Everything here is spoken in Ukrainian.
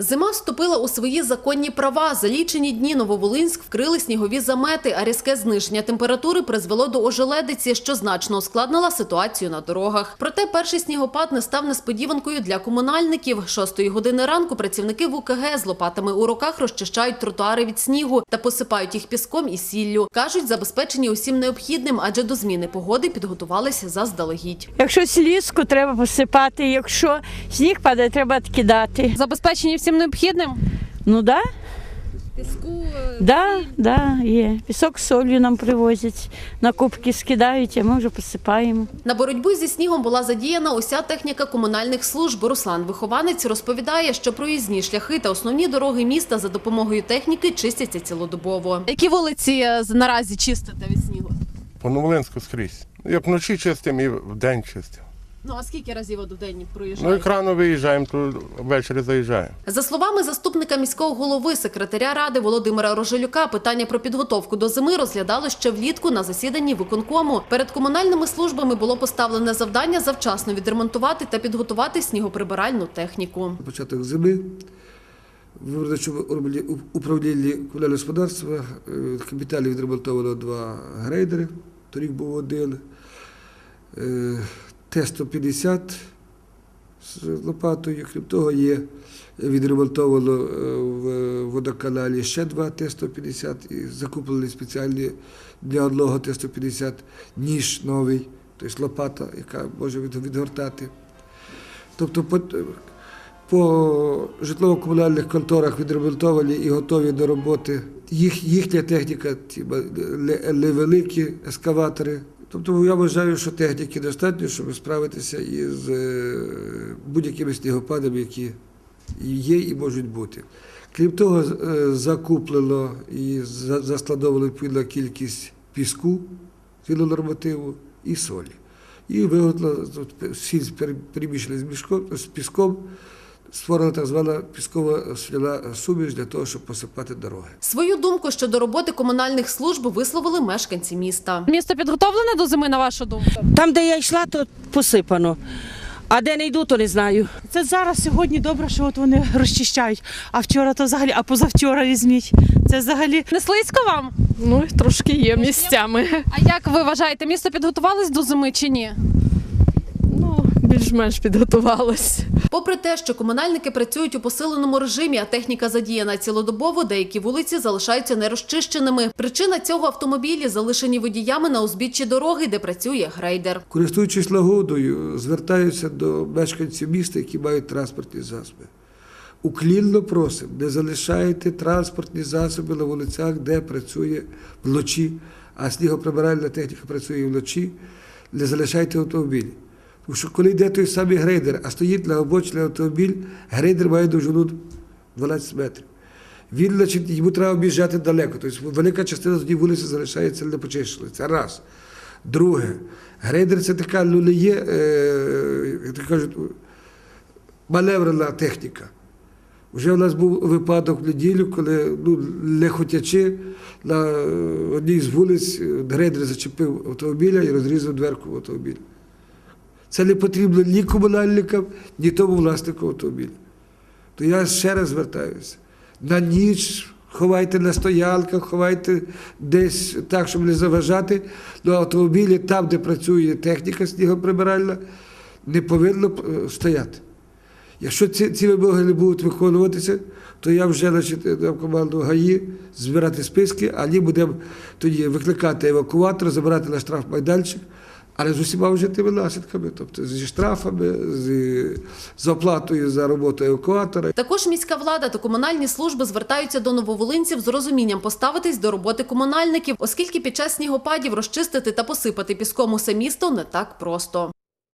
Зима вступила у свої законні права. За лічені дні Нововолинськ вкрили снігові замети, а різке зниження температури призвело до ожеледиці, що значно ускладнила ситуацію на дорогах. Проте перший снігопад не став несподіванкою для комунальників. Шостої години ранку працівники ВУКГ з лопатами у руках розчищають тротуари від снігу та посипають їх піском і сіллю. Кажуть, забезпечені усім необхідним, адже до зміни погоди підготувалися заздалегідь. Якщо слізку треба посипати, якщо сніг падає, треба відкидати. Забезпечені всім необхідним. Ну да, Піску да, да, є. Пісок з солью нам привозять, на кубки скидають, а ми вже посипаємо. На боротьбу зі снігом була задіяна уся техніка комунальних служб. Руслан Вихованець розповідає, що проїзні шляхи та основні дороги міста за допомогою техніки чистяться цілодобово. Які вулиці е, наразі чистите від снігу? По Новолинську скрізь. Як вночі чистимо і вдень чистимо. Ну а скільки разів от день Ну, як рано виїжджаємо, то ввечері заїжджаємо. За словами заступника міського голови, секретаря ради Володимира Рожелюка, питання про підготовку до зими розглядали ще влітку на засіданні виконкому. Перед комунальними службами було поставлене завдання завчасно відремонтувати та підготувати снігоприбиральну техніку. початок зими. В виробничому управлінні- управлінні комунального господарства е, капіталі відремонтовано два грейдери, торік був один, е, Т-150 з лопатою. Крім того, є відремонтовано е, в водоканалі ще два Т-150 і закуплені спеціальні для одного Т-150 ніж новий, тобто лопата, яка може відгортати. Тобто по, по житлово-комунальних конторах відремонтовані і готові до роботи. Їх, їхня техніка, невеликі ескаватори. Тобто я вважаю, що техніки достатньо, щоб справитися із е, будь-якими снігопадами, які є і можуть бути. Крім того, е, закуплено і за- заскладовано відповідна кількість піску згідно нормативу і солі. І виготовлено сіль пере- з, мішком, з піском, створена так звана піскова соляна суміш для того, щоб посипати дороги. Свою думку щодо роботи комунальних служб висловили мешканці міста. Місто підготовлене до зими, на вашу думку? Там, де я йшла, то посипано. А де не йду, то не знаю. Це зараз сьогодні добре, що от вони розчищають. А вчора то взагалі, а позавчора візьміть. Це взагалі Не слизько вам? Ну, трошки є місцями. А як ви вважаєте, місто підготувалось до зими чи ні? Більш-менш підготувалось. Попри те, що комунальники працюють у посиленому режимі, а техніка задіяна цілодобово, деякі вулиці залишаються нерозчищеними. Причина цього автомобілі залишені водіями на узбіччі дороги, де працює грейдер. Користуючись нагодою, звертаюся до мешканців міста, які мають транспортні засоби. Уклінно просимо, не залишайте транспортні засоби на вулицях, де працює вночі, а снігоприбиральна техніка працює вночі, не залишайте автомобілі. Тому що коли йде той самий грейдер, а стоїть на обочині автомобіль, грейдер має довжину 12 метрів. Він, значить, йому треба об'їжджати далеко. Тобто велика частина тоді вулиці залишається непочищена. Це раз. Друге, грейдер це така ну, не є, е, як кажуть, маневрена техніка. Вже у нас був випадок в неділю, коли ну, не на одній з вулиць грейдер зачепив автомобіля і розрізав дверку в автомобіль. Це не потрібно ні комунальникам, ні тому власнику автомобіля. То я ще раз звертаюся. На ніч ховайте на стоянках, ховайте десь так, щоб не заважати. Ну, автомобілі там, де працює техніка снігоприбиральна, не повинно е, стояти. Якщо ці, ці вимоги не будуть виконуватися, то я вже значить, дам команду ГАІ збирати списки, а ні будемо тоді викликати евакуатор, забирати на штрафмайданчик, але з усіма вже тими наслідками, тобто зі штрафами, з, з оплатою за роботу евакуатора. Також міська влада та комунальні служби звертаються до нововолинців з розумінням поставитись до роботи комунальників, оскільки під час снігопадів розчистити та посипати піском усе місто не так просто.